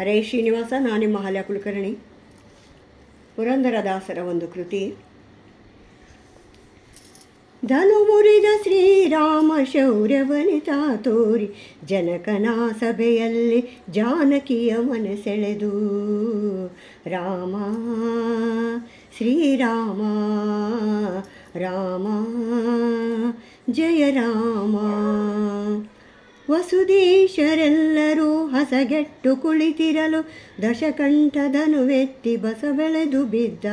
ಹರೇ ಶ್ರೀನಿವಾಸ, ನಾನು ನಿಮ್ಮ ಕುಲಕರ್ಣಿ. ಪುರಂದರದಾಸರ ಒಂದು ಕೃತಿ. ಧನು ಮುರಿದ ಶ್ರೀರಾಮ ಶೌರ್ಯವನಿತ ತೋರಿ ಜನಕನ ಸಭೆಯಲ್ಲಿ ಜಾನಕಿಯ ಮನಸೆಳೆದು. ರಾಮ, ಶ್ರೀರಾಮ, ರಾಮ, ಜಯ ರಾಮ. ವಸುದೀಶರೆಲ್ಲರೂ ಹಸಗೆಟ್ಟು ಕುಳಿತಿರಲು ದಶಕಂಠದನುವೆತ್ತಿ ಬಸ ಬೆಳೆದು ಬಿದ್ದ.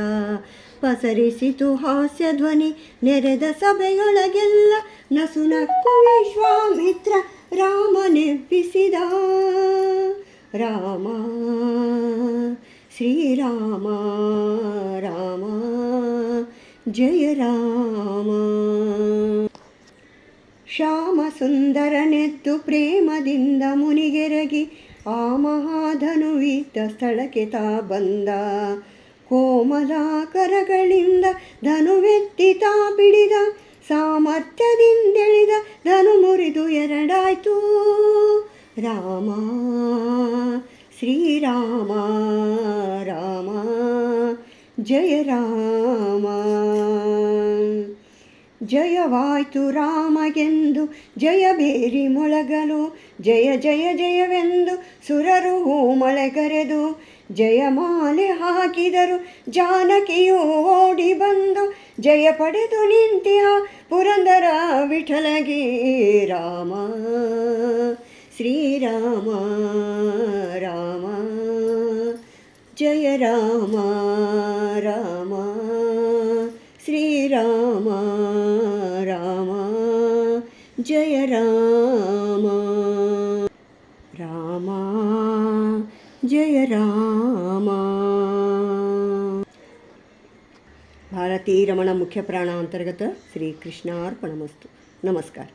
ಪಸರಿಸಿತು ಹಾಸ್ಯ ಧ್ವನಿ, ನೆರೆದ ಸಭೆಯೊಳಗೆಲ್ಲ ನಸುನಕ್ಕು ವಿಶ್ವಾಮಿತ್ರ ರಾಮನೆಬ್ಬಿಸಿದ ರಾಮ, ಶ್ರೀರಾಮ, ರಾಮ, ಜಯ ರಾಮ. ಶ್ಯಾಮ ಸುಂದರನೆದ್ದು ಪ್ರೇಮದಿಂದ ಮುನಿಗೆರಗಿ ಆ ಮಹಾಧನುವಿದ್ದ ಸ್ಥಳಕ್ಕೆ ತಾ ಬಂದ. ಕೋಮಲಾಕರಗಳಿಂದ ಧನುವೆತ್ತಿ ತಾ ಬಿಡಿದ, ಸಾಮರ್ಥ್ಯದಿಂದೆಳಿದ ಧನು ಮುರಿದು ಎರಡಾಯ್ತು. ರಾಮ, ಶ್ರೀರಾಮ, ರಾಮ, ಜಯ ರಾಮ. ಜಯವಾಯ್ತು ರಾಮಗೆಂದು, ಜಯ ಬೇರಿ ಮೊಳಗಲು, ಜಯ ಜಯ ಜಯವೆಂದು ಸುರರು ಹೂಮಳೆಗರೆದು ಜಯಮಾಲೆ ಹಾಕಿದರು ಜಾನಕಿಯು ಓಡಿ ಬಂದು, ಜಯ ಪಡೆದು ನಿಂತಿಯ ಪುರಂದರ ವಿಠಲಗಿ ರಾಮ, ಶ್ರೀರಾಮ, ರಾಮ, ಜಯ ರಾಮ. ಜಯ ರಾಮ ರಾಮ ಜಯ ರಾಮ ಭಾರತೀ ರಮಣ ಮುಖ್ಯ ಪ್ರಾಣ ಅಂತರ್ಗತ ಶ್ರೀಕೃಷ್ಣಾರ್ಪಣಮಸ್ತು ನಮಸ್ಕಾರ